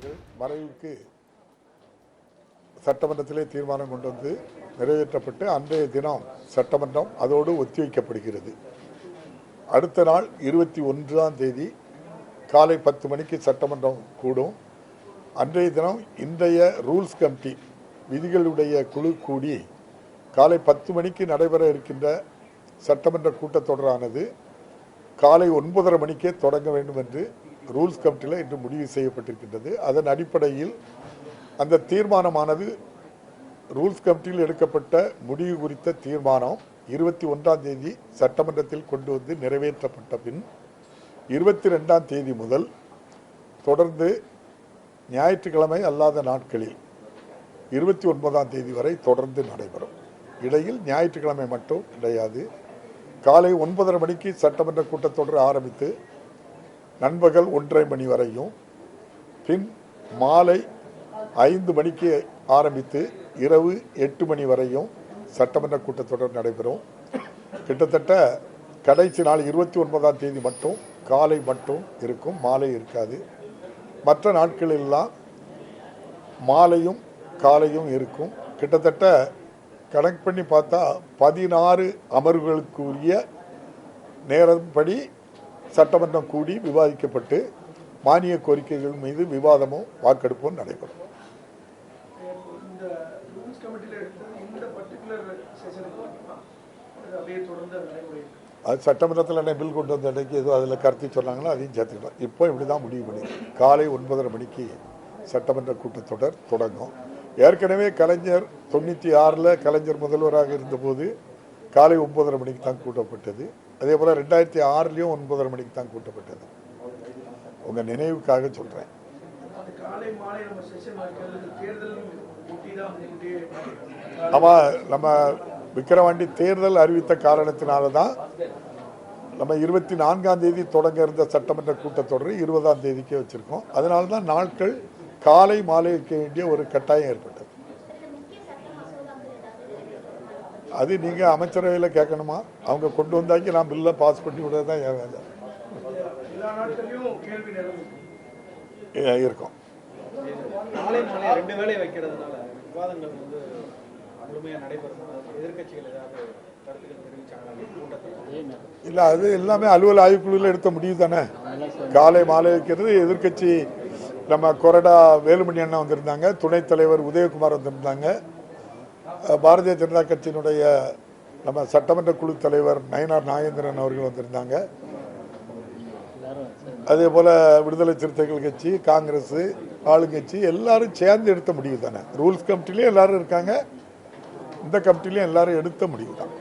அவர்கள் மறைவுக்கு சட்டமன்றத்திலே தீர்மானம் கொண்டு வந்து நிறைவேற்றப்பட்டு அன்றைய தினம் சட்டமன்றம் அதோடு ஒத்திவைக்கப்படுகிறது. அடுத்த நாள் இருபத்தி ஒன்றாம் தேதி காலை பத்து மணிக்கு சட்டமன்றம் கூடும். அன்றைய தினம் இன்றைய ரூல்ஸ் கமிட்டி விதிகளுடைய குழு கூடி காலை பத்து மணிக்கு நடைபெற இருக்கின்ற சட்டமன்ற கூட்டத்தொடரானது காலை ஒன்பதரை மணிக்கே தொடங்க வேண்டும் என்று ரூல்ஸ் கமிட்டியில் இன்று முடிவு செய்யப்பட்டிருக்கின்றது. அதன் அடிப்படையில் அந்த தீர்மானமானது ரூல்ஸ் கமிட்டியில் எடுக்கப்பட்ட முடிவு குறித்த தீர்மானம் இருபத்தி ஒன்றாம் தேதி சட்டமன்றத்தில் கொண்டு வந்து நிறைவேற்றப்பட்ட பின் இருபத்தி ரெண்டாம் தேதி முதல் தொடர்ந்து ஞாயிற்றுக்கிழமை அல்லாத நாட்களில் இருபத்தி ஒன்பதாம் தேதி வரை தொடர்ந்து நடைபெறும். இடையில் ஞாயிற்றுக்கிழமை மட்டும் கிடையாது. காலை ஒன்பதரை மணிக்கு சட்டமன்ற கூட்டத்தொடர் ஆரம்பித்து நண்பகல் ஒன்றரை மணி வரையும் பின் மாலை ஐந்து மணிக்கு ஆரம்பித்து இரவு எட்டு மணி வரையும் சட்டமன்ற கூட்டத்தொடர் நடைபெறும். கிட்டத்தட்ட கடைசி நாள் இருபத்தி ஒன்பதாம் தேதி மட்டும் காலை மட்டும் இருக்கும் மாலை இருக்காது. மற்ற நாட்களெல்லாம் மாலையும் காலையும் இருக்கும். கிட்டத்தட்ட கணக்கு பண்ணி பார்த்தா பதினாறு அமர்வுகளுக்குரிய நேரப்படி சட்டமன்றம் கூடி விவாதிக்கப்பட்டு மானிய கோரிக்கைகள் மீது விவாதமும் வாக்கெடுப்பும் நடைபெறும். அது சட்டமன்றத்தில் என்ன பில் கொண்டு வந்த அன்னைக்கு ஏதோ அதில் கருத்து சொன்னாங்களோ அதையும் சேர்த்துக்கலாம். இப்போ இப்படி தான் முடிவு பண்ணி காலை ஒன்பதரை மணிக்கு சட்டமன்ற கூட்டத்தொடர் தொடங்கும். ஏற்கனவே கலைஞர் தொண்ணூற்றி ஆறில் கலைஞர் முதல்வராக இருந்தபோது காலை ஒன்பதரை மணிக்கு தான் கூட்டப்பட்டது. அதே போல் ரெண்டாயிரத்தி ஆறுலேயும் ஒன்பதரை மணிக்கு தான் கூட்டப்பட்டது. உங்கள் நினைவுக்காக சொல்கிறேன் நம்ம தேர்தல் ஆமாம் நம்ம விக்கிரவாண்டி தேர்தல் அறிவித்த காரணத்தினால தான் நம்ம இருபத்தி நான்காம் தேதி தொடங்க இருந்த சட்டமன்ற கூட்டத்தொடர் இருபதாம் தேதிக்கே வச்சுருக்கோம். அதனால தான் நாட்கள் காலை மாலை வைக்க வேண்டிய ஒரு கட்டாயம் ஏற்பட்டது. அது நீங்கள் அமைச்சரவையில் கேட்கணுமா? அவங்க கொண்டு வந்தாக்கி நான் பில்லை பாஸ் பண்ணி விட தான் என் வேலை. இருக்கும். இல்லை அது எல்லாமே அலுவல் ஆய்வுக்குழுவில் எடுத்த முடிவு தானே? காலை மாலை வைக்கிறது எதிர்க்கட்சி நம்ம கொரடா வேலுமணி அண்ணா வந்திருந்தாங்க துணைத் தலைவர் உதயகுமார் வந்திருந்தாங்க. பாரதிய ஜனதா கட்சியினுடைய நம்ம சட்டமன்ற குழு தலைவர் நயனார் நாகேந்திரன் அவர்கள் வந்திருந்தாங்க. அதே போல் விடுதலை சிறுத்தைகள் கட்சி காங்கிரஸ் ஆளுங்கட்சி எல்லாரும் சேர்ந்து எடுத்த முடிவு தானே. ரூல்ஸ் கமிட்டிலையும் எல்லாரும் இருக்காங்க. இந்த கமிட்டிலையும் எல்லாரும் எடுத்த முடிவு தான்.